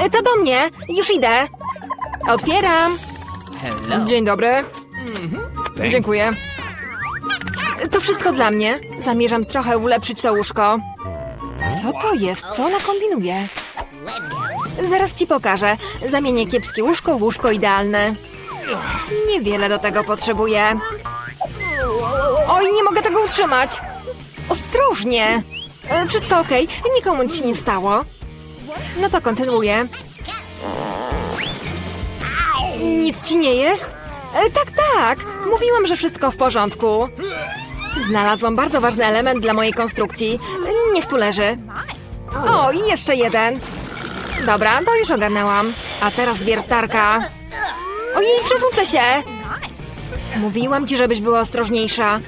E, To do mnie. Już idę. Otwieram. Dzień dobry. Dziękuję. To wszystko dla mnie. Zamierzam trochę ulepszyć to łóżko. Co to jest? Co ona kombinuje? Zaraz ci pokażę. Zamienię kiepskie łóżko w łóżko idealne. Niewiele do tego potrzebuję. Oj, nie mogę tego utrzymać. Ostrożnie. E, Wszystko okej. Nikomu nic się nie stało. No to kontynuuję. Nic ci nie jest? E, tak, tak. Mówiłam, że wszystko w porządku. Znalazłam bardzo ważny element dla mojej konstrukcji. Niech tu leży. O, i jeszcze jeden. Dobra, to już ogarnęłam. A teraz wiertarka. Ojej, przewrócę się! Mówiłam ci, żebyś była ostrożniejsza.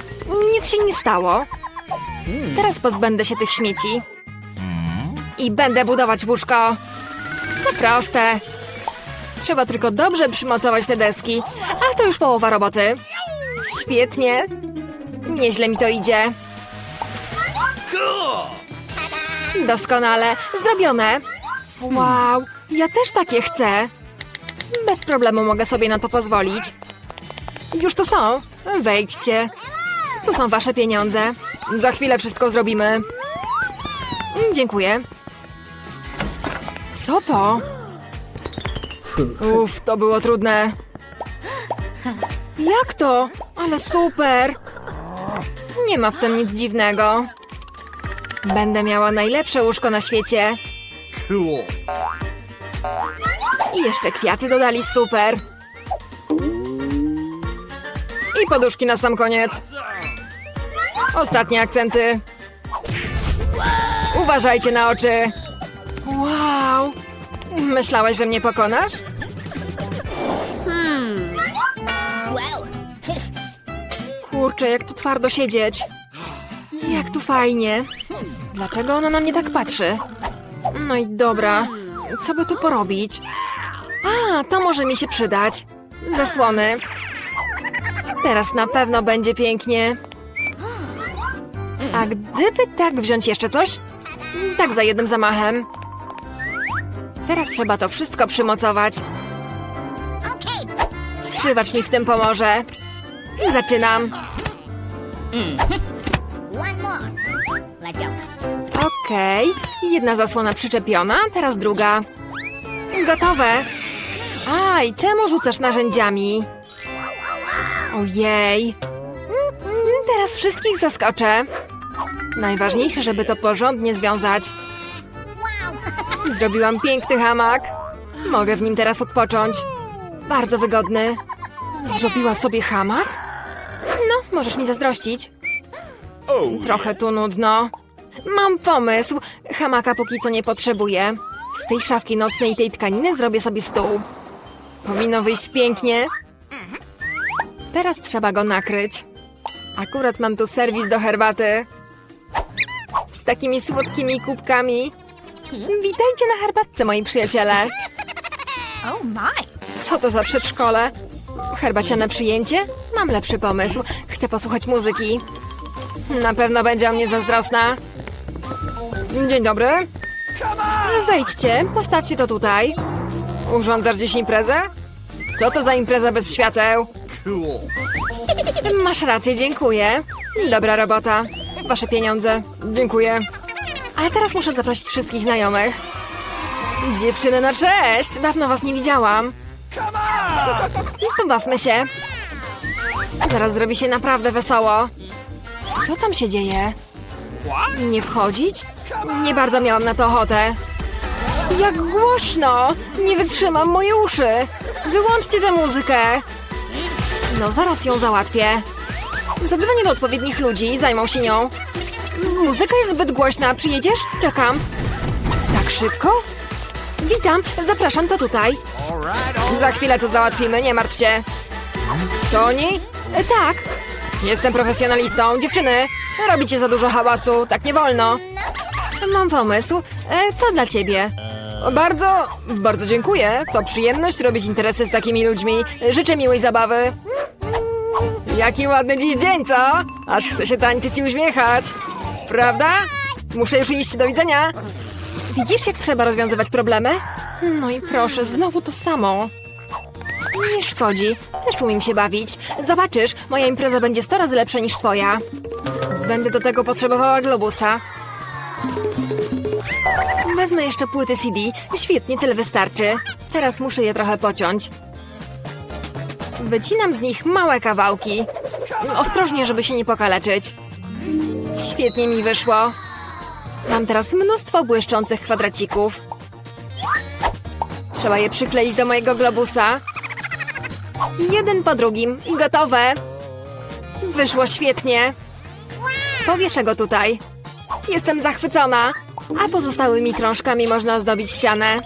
Nic się nie stało. Teraz pozbędę się tych śmieci. I będę budować łóżko. To proste. Trzeba tylko dobrze przymocować te deski. A to już połowa roboty. Świetnie. Nieźle mi to idzie. Doskonale. Zrobione. Wow, ja też takie chcę. Bez problemu mogę sobie na to pozwolić. Już tu są. Wejdźcie. Tu są wasze pieniądze. Za chwilę wszystko zrobimy. Dziękuję. Co to? Uff, to było trudne. Jak to? Ale super! Nie ma w tym nic dziwnego. Będę miała najlepsze łóżko na świecie. Cool. I jeszcze kwiaty dodali super. I poduszki na sam koniec. Ostatnie akcenty. Uważajcie na oczy. Wow. Myślałeś, że mnie pokonasz? Wow. Kurczę, jak tu twardo siedzieć. Jak tu fajnie. Dlaczego ona na mnie tak patrzy? No i dobra. Co by tu porobić? A, to może mi się przydać. Zasłony. Teraz na pewno będzie pięknie. A gdyby tak wziąć jeszcze coś? Tak za jednym zamachem. Teraz trzeba to wszystko przymocować. Zszywacz mi w tym pomoże. Zaczynam. Go. Okej, jedna zasłona przyczepiona, teraz druga. Gotowe. Aj, czemu rzucasz narzędziami? Ojej. Teraz wszystkich zaskoczę. Najważniejsze, żeby to porządnie związać. Zrobiłam piękny hamak. Mogę w nim teraz odpocząć. Bardzo wygodny. Zrobiła sobie hamak? No, możesz mi zazdrościć. Oh, Trochę tu nudno. Mam pomysł. Hamaka póki co nie potrzebuję. Z tej szafki nocnej i tej tkaniny zrobię sobie stół. Powinno wyjść pięknie. Teraz trzeba go nakryć. Akurat mam tu serwis do herbaty. Z takimi słodkimi kubkami. Witajcie na herbatce, moi przyjaciele. Oh my! Co to za przedszkole? Herbaciane przyjęcie? Mam lepszy pomysł. Chcę posłuchać muzyki. Na pewno będzie o mnie zazdrosna. Dzień dobry. Wejdźcie, postawcie to tutaj. Urządzasz dziś imprezę? Co to za impreza bez świateł? Masz rację, dziękuję. Dobra robota. Wasze pieniądze. Dziękuję. A teraz muszę zaprosić wszystkich znajomych. Dziewczyny, no cześć! Dawno was nie widziałam. Pobawmy się. Zaraz zrobi się naprawdę wesoło. Co tam się dzieje? Nie wchodzić? Nie bardzo miałam na to ochotę. Jak głośno! Nie wytrzymam moje uszy! Wyłączcie tę muzykę! No, zaraz ją załatwię. Zadzwonię do odpowiednich ludzi i zajmą się nią. Muzyka jest zbyt głośna. Przyjedziesz? Czekam. Tak szybko? Witam, zapraszam to tutaj. Za chwilę to załatwimy, nie martw się. Toni? E, tak. Jestem profesjonalistą. Dziewczyny, robicie za dużo hałasu, tak nie wolno. Mam pomysł. E, to dla ciebie. Bardzo, bardzo dziękuję. To przyjemność robić interesy z takimi ludźmi. Życzę miłej zabawy. Jaki ładny dziś dzień, co? Aż chce się tańczyć i uśmiechać. Prawda? Muszę już iść, do widzenia. Widzisz, jak trzeba rozwiązywać problemy? No i proszę, znowu to samo. Nie szkodzi, też umiem się bawić. Zobaczysz, moja impreza będzie 100 razy lepsza niż twoja. Będę do tego potrzebowała globusa. Wezmę jeszcze płyty CD. Świetnie, tyle wystarczy. Teraz muszę je trochę pociąć. Wycinam z nich małe kawałki. Ostrożnie, żeby się nie pokaleczyć. Świetnie mi wyszło. Mam teraz mnóstwo błyszczących kwadracików. Trzeba je przykleić do mojego globusa. Jeden po drugim i gotowe. Wyszło świetnie. Powieszę go tutaj. Jestem zachwycona. A pozostałymi krążkami można ozdobić ścianę.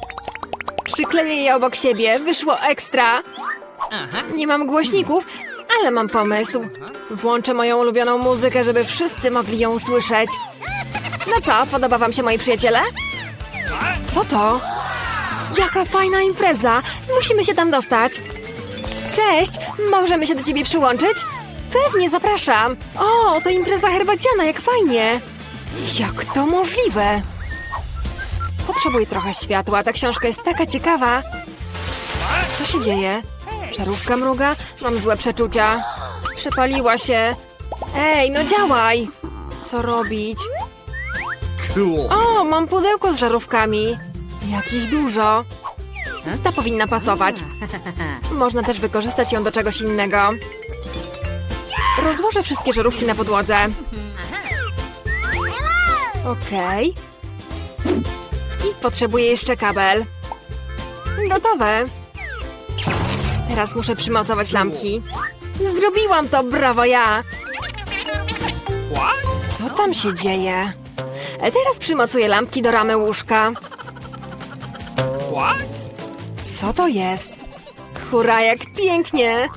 Przykleję je obok siebie. Wyszło ekstra. Nie mam głośników, ale mam pomysł. Włączę moją ulubioną muzykę, żeby wszyscy mogli ją usłyszeć. No co, podoba wam się moi przyjaciele? Co to? Jaka fajna impreza! Musimy się tam dostać. Cześć, możemy się do ciebie przyłączyć? Pewnie, zapraszam. O, to impreza herbaciana, jak fajnie. Jak to możliwe? Potrzebuję trochę światła, ta książka jest taka ciekawa. Co się dzieje? Żarówka mruga? Mam złe przeczucia. Przepaliła się. Ej, no działaj! Co robić? O, mam pudełko z żarówkami. Jakich dużo. Ta powinna pasować. Można też wykorzystać ją do czegoś innego. Rozłożę wszystkie żarówki na podłodze. Okej. I potrzebuję jeszcze kabel. Gotowe. Teraz muszę przymocować lampki. Zrobiłam to, brawo ja! Co tam się dzieje? E, Teraz przymocuję lampki do ramy łóżka. Co to jest? Hurra, jak pięknie!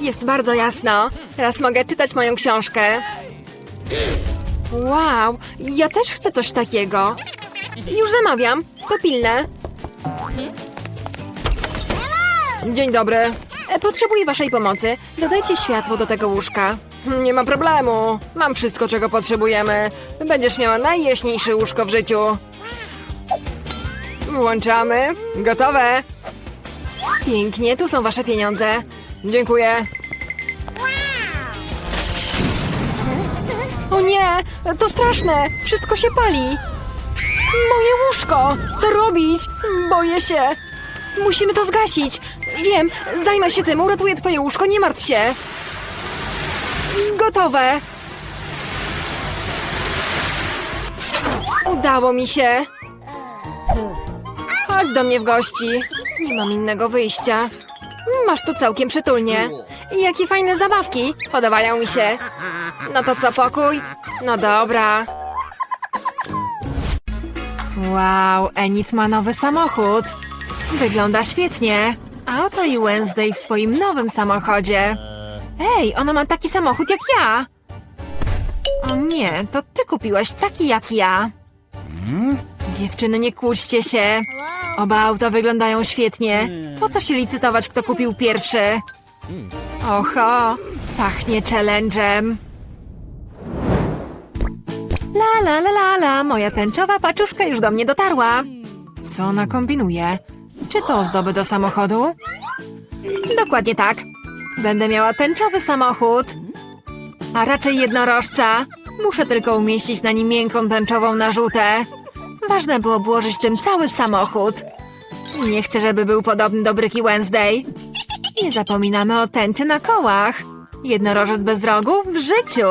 Jest bardzo jasno. Teraz mogę czytać moją książkę. Wow, ja też chcę coś takiego. Już zamawiam. To pilne. Dzień dobry. E, Potrzebuję waszej pomocy. Dodajcie światło do tego łóżka. Nie ma problemu. Mam wszystko, czego potrzebujemy. Będziesz miała najjaśniejsze łóżko w życiu. Włączamy. Gotowe. Pięknie, tu są wasze pieniądze. Dziękuję. O nie, to straszne. Wszystko się pali. Moje łóżko! Co robić? Boję się. Musimy to zgasić. Wiem, zajmę się tym, uratuję twoje łóżko, nie martw się. Gotowe. Udało mi się. Chodź do mnie w gości. Nie mam innego wyjścia. Masz tu całkiem przytulnie. Jakie fajne zabawki. Podobają mi się. No to co, pokój? No dobra. Wow, Enid ma nowy samochód. Wygląda świetnie. A oto i Wednesday w swoim nowym samochodzie. Ej, ona ma taki samochód jak ja. O nie, to ty kupiłaś taki jak ja. Dziewczyny, nie kłóćcie się. Oba auta wyglądają świetnie. Po co się licytować, kto kupił pierwszy? Oho, pachnie challenge'em. La la la la la, moja tęczowa paczuszka już do mnie dotarła. Co ona kombinuje? Czy to ozdoby do samochodu? Dokładnie tak. Będę miała tęczowy samochód. A raczej jednorożca. Muszę tylko umieścić na nim miękką tęczową narzutę. Ważne było włożyć tym cały samochód. Nie chcę, żeby był podobny do Bryki Wednesday. Nie zapominamy o tęczy na kołach. Jednorożec bez rogu? W życiu!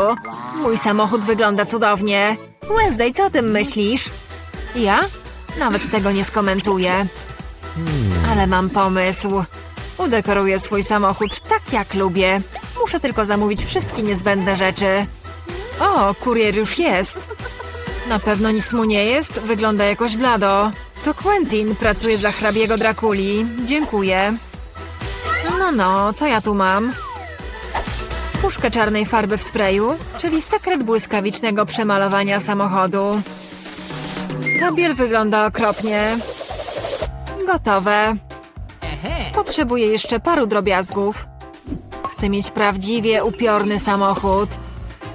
Mój samochód wygląda cudownie. Wednesday, co o tym myślisz? Ja? Nawet tego nie skomentuję. Ale mam pomysł. Udekoruję swój samochód tak, jak lubię. Muszę tylko zamówić wszystkie niezbędne rzeczy. O, kurier już jest. Na pewno nic mu nie jest, wygląda jakoś blado. To Quentin, pracuje dla hrabiego Drakuli. Dziękuję. No, no, co ja tu mam? Puszkę czarnej farby w sprayu, czyli sekret błyskawicznego przemalowania samochodu. Gabiel wygląda okropnie. Gotowe. Potrzebuję jeszcze paru drobiazgów. Chcę mieć prawdziwie upiorny samochód.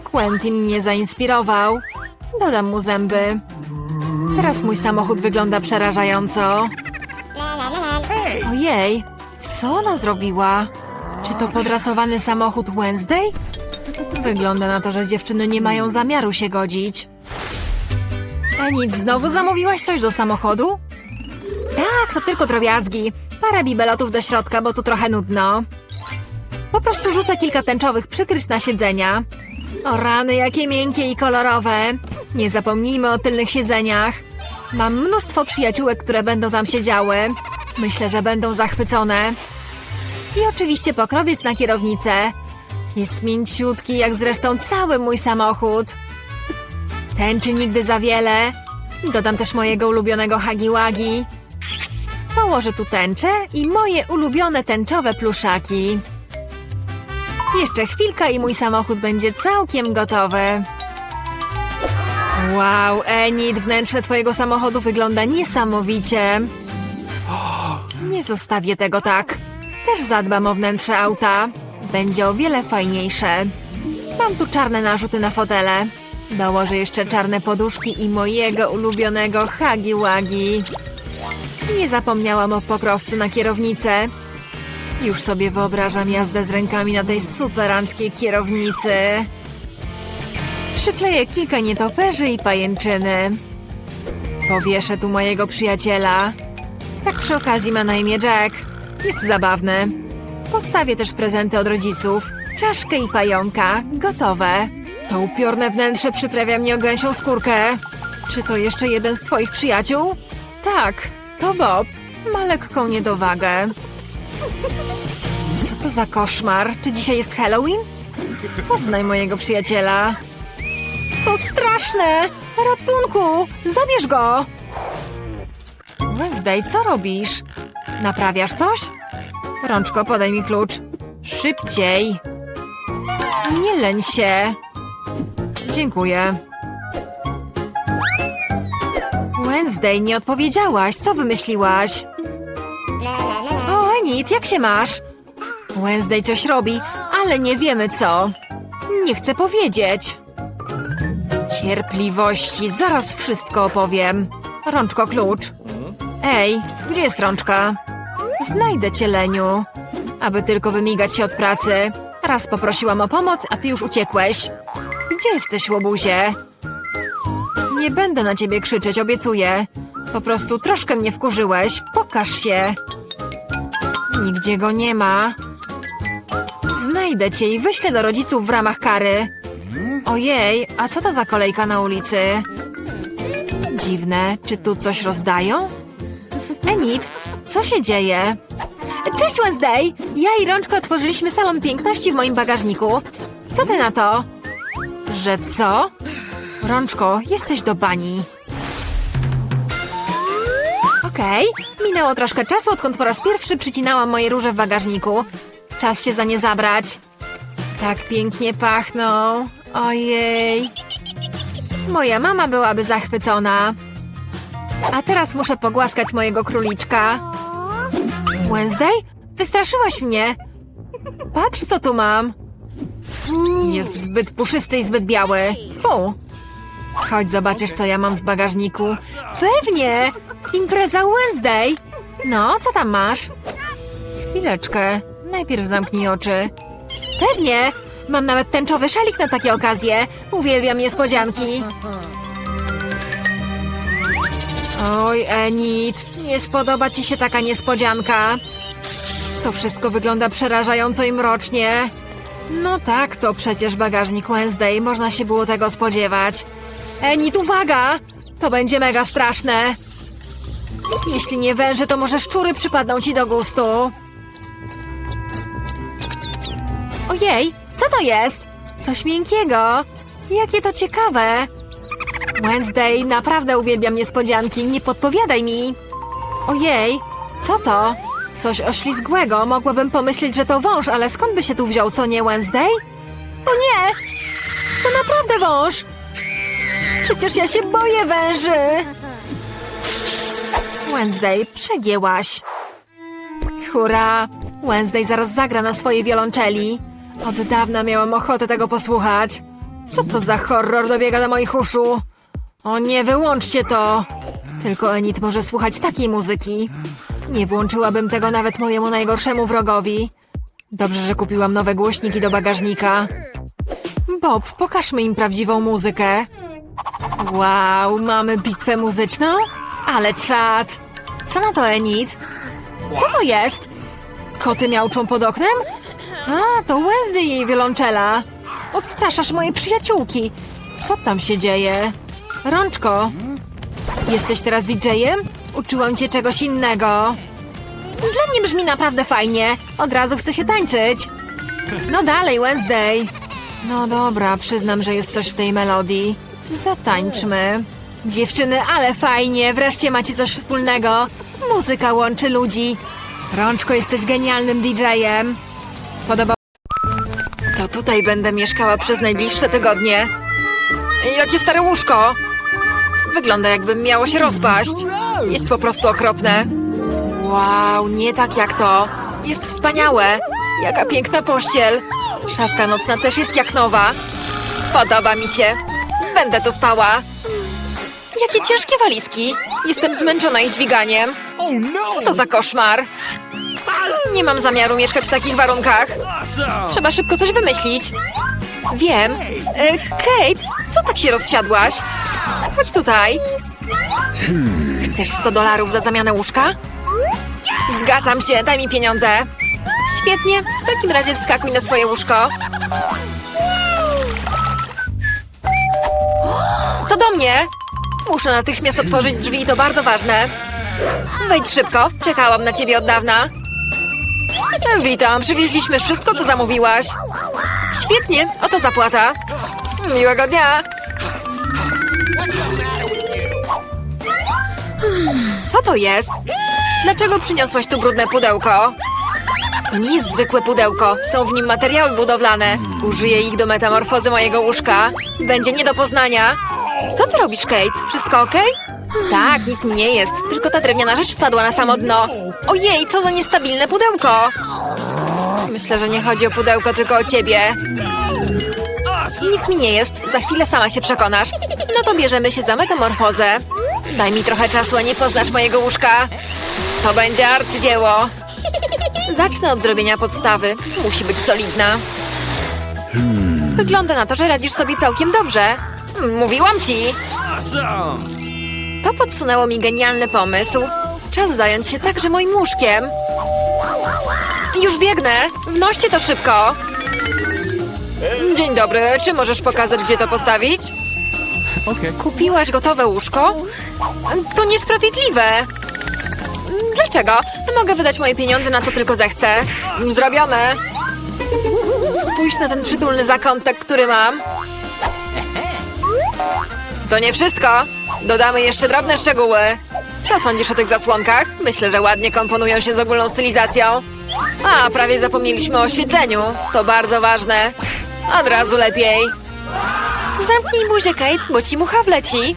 Quentin mnie zainspirował. Dodam mu zęby. Teraz mój samochód wygląda przerażająco. Ojej, co ona zrobiła? Czy to podrasowany samochód Wednesday? Wygląda na to, że dziewczyny nie mają zamiaru się godzić. E nic, znowu zamówiłaś coś do samochodu? Tak, to tylko drobiazgi. Parę bibelotów do środka, bo tu trochę nudno. Po prostu rzucę kilka tęczowych przykryć na siedzenia. O rany, jakie miękkie i kolorowe. Nie zapomnijmy o tylnych siedzeniach. Mam mnóstwo przyjaciółek, które będą tam siedziały. Myślę, że będą zachwycone. I oczywiście pokrowiec na kierownicę. Jest mięciutki, jak zresztą cały mój samochód. Tęczy nigdy za wiele. Dodam też mojego ulubionego hagiłagi. Położę tu tęczę i moje ulubione tęczowe pluszaki. Jeszcze chwilka i mój samochód będzie całkiem gotowy. Wow, Enid, wnętrze twojego samochodu wygląda niesamowicie. Nie zostawię tego tak. Też zadbam o wnętrze auta. Będzie o wiele fajniejsze. Mam tu czarne narzuty na fotele. Dołożę jeszcze czarne poduszki i mojego ulubionego Hagi Wagi. Nie zapomniałam o pokrowcu na kierownicę. Już sobie wyobrażam jazdę z rękami na tej superanckiej kierownicy. Przykleję kilka nietoperzy i pajęczyny. Powieszę tu mojego przyjaciela. Tak przy okazji ma na imię Jack. Jest zabawny. Postawię też prezenty od rodziców. Czaszkę i pająka. Gotowe. To upiorne wnętrze przyprawia mnie o gęsią skórkę. Czy to jeszcze jeden z twoich przyjaciół? Tak, to Bob. Ma lekką niedowagę. Co to za koszmar? Czy dzisiaj jest Halloween? Poznaj mojego przyjaciela. To straszne! Ratunku! Zabierz go! Wednesday, co robisz? Naprawiasz coś? Rączko, podaj mi klucz. Szybciej! Nie lęń się. Dziękuję. Wednesday, nie odpowiedziałaś. Co wymyśliłaś? O, Enid, jak się masz? Wednesday coś robi, ale nie wiemy co. Nie chcę powiedzieć. Cierpliwości, zaraz wszystko opowiem. Rączko, klucz. Ej, gdzie jest rączka? Znajdę cię, Leniu. Aby tylko wymigać się od pracy. Raz poprosiłam o pomoc, a ty już uciekłeś. Gdzie jesteś, łobuzie? Nie będę na ciebie krzyczeć, obiecuję. Po prostu troszkę mnie wkurzyłeś. Pokaż się. Nigdzie go nie ma. Znajdę cię i wyślę do rodziców w ramach kary. Ojej, a co to za kolejka na ulicy? Dziwne, czy tu coś rozdają? Enid, co się dzieje? Cześć Wednesday! Ja i Rączko otworzyliśmy salon piękności w moim bagażniku. Co ty na to? Że co? Rączko, jesteś do bani. Okej, minęło troszkę czasu, odkąd po raz pierwszy przycinałam moje róże w bagażniku. Czas się za nie zabrać. Tak pięknie pachną. Ojej. Moja mama byłaby zachwycona. A teraz muszę pogłaskać mojego króliczka. Wednesday? Wystraszyłaś mnie. Patrz, co tu mam. Jest zbyt puszysty i zbyt biały. Fu. Chodź, zobaczysz, co ja mam w bagażniku. Pewnie! Impreza Wednesday. No, co tam masz? Chwileczkę. Najpierw zamknij oczy. Pewnie! Mam nawet tęczowy szalik na takie okazje. Uwielbiam niespodzianki. Oj, Enid, nie spodoba ci się taka niespodzianka. To wszystko wygląda przerażająco i mrocznie. No tak, to przecież bagażnik Wednesday, można się było tego spodziewać. Enid, uwaga! To będzie mega straszne. Jeśli nie węże, to może szczury przypadną ci do gustu. Ojej, co to jest? Coś miękkiego. Jakie to ciekawe. Wednesday, naprawdę uwielbiam niespodzianki. Nie podpowiadaj mi. Ojej, co to? Coś oślizgłego. Mogłabym pomyśleć, że to wąż, ale skąd by się tu wziął, co nie Wednesday? O nie! To naprawdę wąż! Przecież ja się boję węży! Wednesday, przegięłaś. Hurra! Wednesday zaraz zagra na swojej wiolonczeli. Od dawna miałam ochotę tego posłuchać. Co to za horror dobiega do moich uszu? O nie, wyłączcie to! Tylko Enid może słuchać takiej muzyki. Nie włączyłabym tego nawet mojemu najgorszemu wrogowi. Dobrze, że kupiłam nowe głośniki do bagażnika. Bob, pokażmy im prawdziwą muzykę. Wow, mamy bitwę muzyczną? Ale czad! Co na to, Enid? Co to jest? Koty miauczą pod oknem? A, to Wednesday jej wiolonczela. Odstraszasz moje przyjaciółki. Co tam się dzieje? Rączko, jesteś teraz DJ-em? Uczyłam cię czegoś innego. Dla mnie brzmi naprawdę fajnie. Od razu chcę się tańczyć. No dalej, Wednesday. No dobra, przyznam, że jest coś w tej melodii. Zatańczmy. Dziewczyny, ale fajnie, wreszcie macie coś wspólnego. Muzyka łączy ludzi. Rączko, jesteś genialnym DJ-em. Podoba... To tutaj będę mieszkała przez najbliższe tygodnie. Jakie stare łóżko! Wygląda jakbym miało się rozpaść. Jest po prostu okropne. Wow, nie tak jak to. Jest wspaniałe. Jaka piękna pościel. Szafka nocna też jest jak nowa. Podoba mi się. Będę tu spała. Jakie ciężkie walizki. Jestem zmęczona ich dźwiganiem. Oh no! Co to za koszmar? Nie mam zamiaru mieszkać w takich warunkach. Trzeba szybko coś wymyślić. Wiem. E, Kate, co tak się rozsiadłaś? Chodź tutaj. Chcesz 100 dolarów za zamianę łóżka? Zgadzam się, daj mi pieniądze. Świetnie, w takim razie wskakuj na swoje łóżko. Mnie. Muszę natychmiast otworzyć drzwi, to bardzo ważne. Wejdź szybko, czekałam na ciebie od dawna. Witam, przywieźliśmy wszystko, co zamówiłaś. Świetnie, oto zapłata. Miłego dnia. Co to jest? Dlaczego przyniosłaś tu brudne pudełko? To nie jest zwykłe pudełko. Są w nim materiały budowlane. Użyję ich do metamorfozy mojego łóżka. Będzie nie do poznania. Co ty robisz, Kate? Wszystko okej? Tak, nic mi nie jest. Tylko ta drewniana rzecz spadła na samo dno. Ojej, co za niestabilne pudełko! Myślę, że nie chodzi o pudełko, tylko o ciebie. Nic mi nie jest. Za chwilę sama się przekonasz. No to bierzemy się za metamorfozę. Daj mi trochę czasu, a nie poznasz mojego łóżka. To będzie arcydzieło. Zacznę od zrobienia podstawy. Musi być solidna. Wygląda na to, że radzisz sobie całkiem dobrze. Mówiłam ci. To podsunęło mi genialny pomysł. Czas zająć się także moim łóżkiem. Już biegnę. Wnoście to szybko. Dzień dobry. Czy możesz pokazać, gdzie to postawić? Okay. Kupiłaś gotowe łóżko? To niesprawiedliwe. Dlaczego? Mogę wydać moje pieniądze na co tylko zechcę. Zrobione. Spójrz na ten przytulny zakątek, który mam. To nie wszystko. Dodamy jeszcze drobne szczegóły. Co sądzisz o tych zasłonkach? Myślę, że ładnie komponują się z ogólną stylizacją. A, prawie zapomnieliśmy o oświetleniu. To bardzo ważne. Od razu lepiej. Zamknij buzię, Kate, bo ci mucha wleci.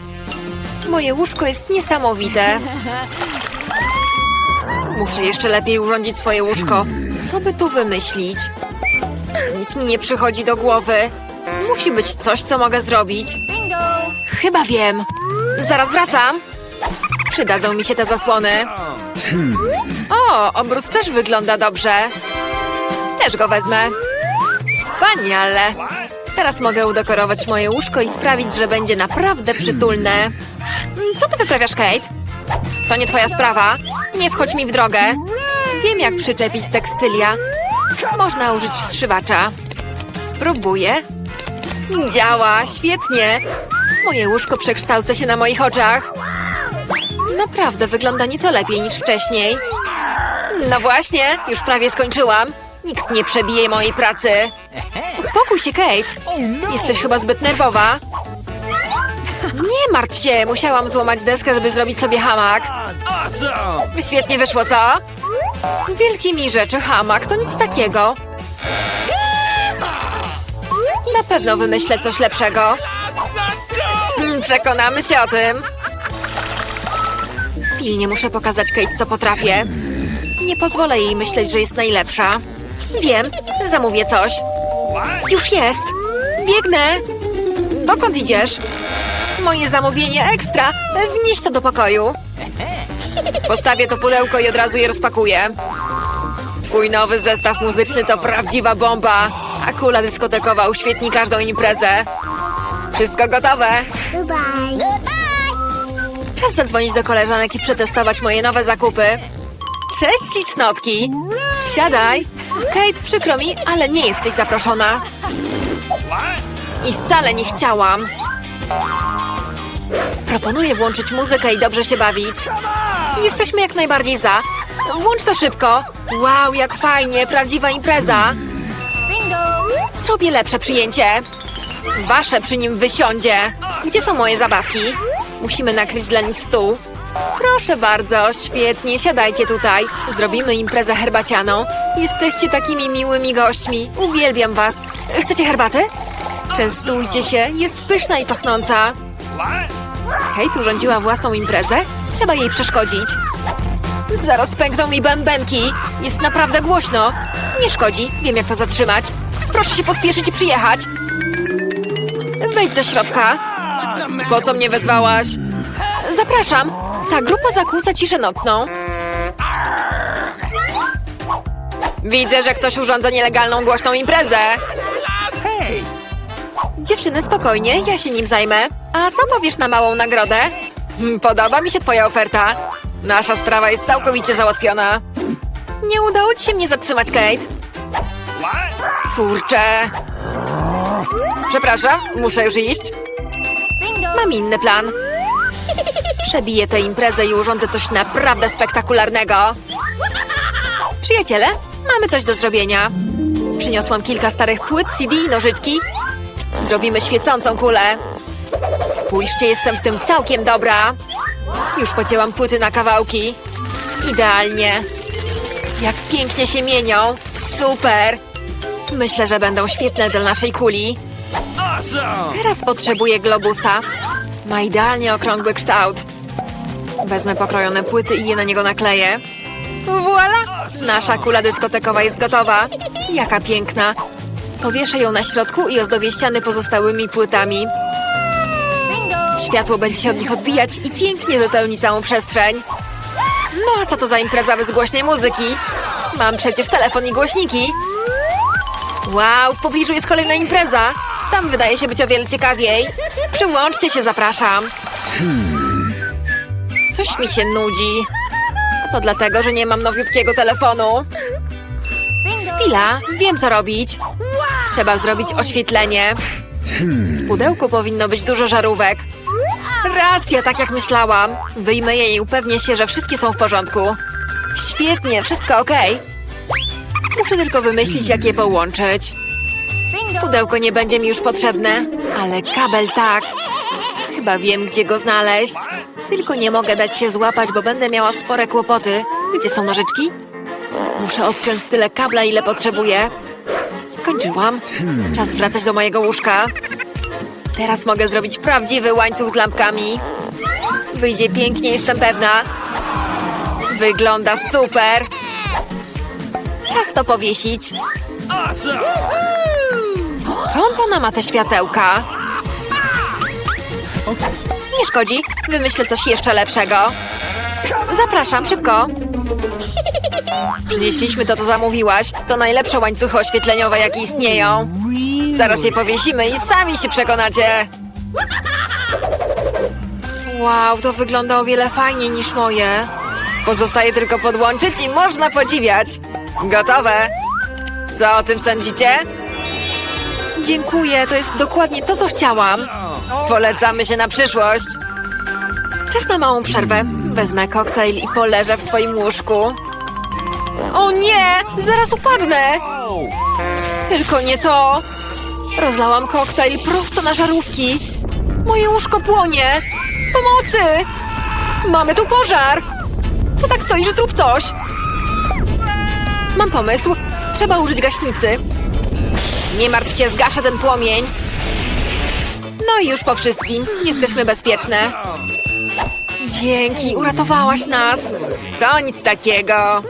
Moje łóżko jest niesamowite. Muszę jeszcze lepiej urządzić swoje łóżko. Co by tu wymyślić? Nic mi nie przychodzi do głowy. Musi być coś, co mogę zrobić. Chyba wiem. Zaraz wracam. Przydadzą mi się te zasłony. O, obrus też wygląda dobrze. Też go wezmę. Wspaniale. Teraz mogę udekorować moje łóżko i sprawić, że będzie naprawdę przytulne. Co ty wyprawiasz, Kate? To nie twoja sprawa. Nie wchodź mi w drogę. Wiem, jak przyczepić tekstylia. Można użyć zszywacza. Spróbuję. Działa, świetnie. Moje łóżko przekształca się na moich oczach. Naprawdę wygląda nieco lepiej niż wcześniej. No właśnie, już prawie skończyłam. Nikt nie przebije mojej pracy. Uspokój się, Kate. Jesteś chyba zbyt nerwowa. Nie martw się, musiałam złamać deskę, żeby zrobić sobie hamak. Świetnie wyszło, co? Wielki mi rzeczy hamak, to nic takiego. Na pewno wymyślę coś lepszego. Hmm, Przekonamy się o tym. Pilnie muszę pokazać Kate, co potrafię. Nie pozwolę jej myśleć, że jest najlepsza. Wiem, zamówię coś. Już jest. Biegnę. Dokąd idziesz? Moje zamówienie ekstra! Wnieś to do pokoju. Postawię to pudełko i od razu je rozpakuję. Twój nowy zestaw muzyczny to prawdziwa bomba, a kula dyskotekowa uświetni każdą imprezę. Wszystko gotowe. Goodbye. Goodbye. Czas zadzwonić do koleżanek i przetestować moje nowe zakupy. Cześć, ślicznotki! Siadaj! Kate, przykro mi, ale nie jesteś zaproszona. I wcale nie chciałam. Proponuję włączyć muzykę i dobrze się bawić. Jesteśmy jak najbardziej za. Włącz to szybko. Wow, jak fajnie, prawdziwa impreza. Zrobię lepsze przyjęcie. Wasze przy nim wysiądzie. Gdzie są moje zabawki? Musimy nakryć dla nich stół. Proszę bardzo, świetnie, siadajcie tutaj. Zrobimy imprezę herbacianą. Jesteście takimi miłymi gośćmi. Uwielbiam was. Chcecie herbatę? Częstujcie się, jest pyszna i pachnąca. Kate urządziła własną imprezę? Trzeba jej przeszkodzić. Zaraz pękną mi bębenki. Jest naprawdę głośno. Nie szkodzi, wiem jak to zatrzymać. Proszę się pospieszyć i przyjechać. Wejdź do środka. Po co mnie wezwałaś? Zapraszam. Ta grupa zakłóca ciszę nocną. Widzę, że ktoś urządza nielegalną głośną imprezę. Dziewczyny, spokojnie, ja się nim zajmę. A co powiesz na małą nagrodę? Hmm, Podoba mi się twoja oferta. Nasza sprawa jest całkowicie załatwiona. Nie udało ci się mnie zatrzymać, Kate. Kurczę. Przepraszam, muszę już iść. Mam inny plan. Przebiję tę imprezę i urządzę coś naprawdę spektakularnego. Przyjaciele, mamy coś do zrobienia. Przyniosłam kilka starych płyt, CD i nożyczki. Zrobimy świecącą kulę. Spójrzcie, jestem w tym całkiem dobra. Już pocięłam płyty na kawałki. Idealnie. Jak pięknie się mienią. Super. Myślę, że będą świetne dla naszej kuli. Teraz potrzebuję globusa. Ma idealnie okrągły kształt. Wezmę pokrojone płyty i je na niego nakleję. Voila! Nasza kula dyskotekowa jest gotowa. Jaka piękna. Powieszę ją na środku i ozdobię ściany pozostałymi płytami. Światło będzie się od nich odbijać i pięknie wypełni całą przestrzeń. No a co to za impreza bez głośnej muzyki? Mam przecież telefon i głośniki. Wow, w pobliżu jest kolejna impreza. Tam wydaje się być o wiele ciekawiej. Przyłączcie się, zapraszam. Coś mi się nudzi. To dlatego, że nie mam nowiutkiego telefonu. Chwila, wiem co robić. Trzeba zrobić oświetlenie. W pudełku powinno być dużo żarówek. Racja, tak jak myślałam. Wyjmę je i upewnię się, że wszystkie są w porządku. Świetnie, wszystko ok. Muszę tylko wymyślić, jak je połączyć. Pudełko nie będzie mi już potrzebne, ale kabel tak. Chyba wiem, gdzie go znaleźć. Tylko nie mogę dać się złapać, bo będę miała spore kłopoty. Gdzie są nożyczki? Muszę odciąć tyle kabla, ile potrzebuję. Skończyłam. Czas wracać do mojego łóżka. Teraz mogę zrobić prawdziwy łańcuch z lampkami. Wyjdzie pięknie, jestem pewna. Wygląda super. Czas to powiesić. Skąd ona ma te światełka? Nie szkodzi, wymyślę coś jeszcze lepszego. Zapraszam, szybko. Przynieśliśmy to, co zamówiłaś. To najlepsze łańcuchy oświetleniowe, jakie istnieją. Zaraz je powiesimy i sami się przekonacie. Wow, to wygląda o wiele fajniej niż moje. Pozostaje tylko podłączyć i można podziwiać. Gotowe. Co o tym sądzicie? Dziękuję, to jest dokładnie to, co chciałam. Polecamy się na przyszłość. Czas na małą przerwę. Wezmę koktajl i poleżę w swoim łóżku. O nie! Zaraz upadnę! Tylko nie to! Rozlałam koktajl prosto na żarówki. Moje łóżko płonie! Pomocy! Mamy tu pożar! Co tak stoisz? Zrób coś! Mam pomysł. Trzeba użyć gaśnicy. Nie martw się, zgaszę ten płomień. No i już po wszystkim. Jesteśmy bezpieczne. Dzięki, uratowałaś nas. To nic takiego.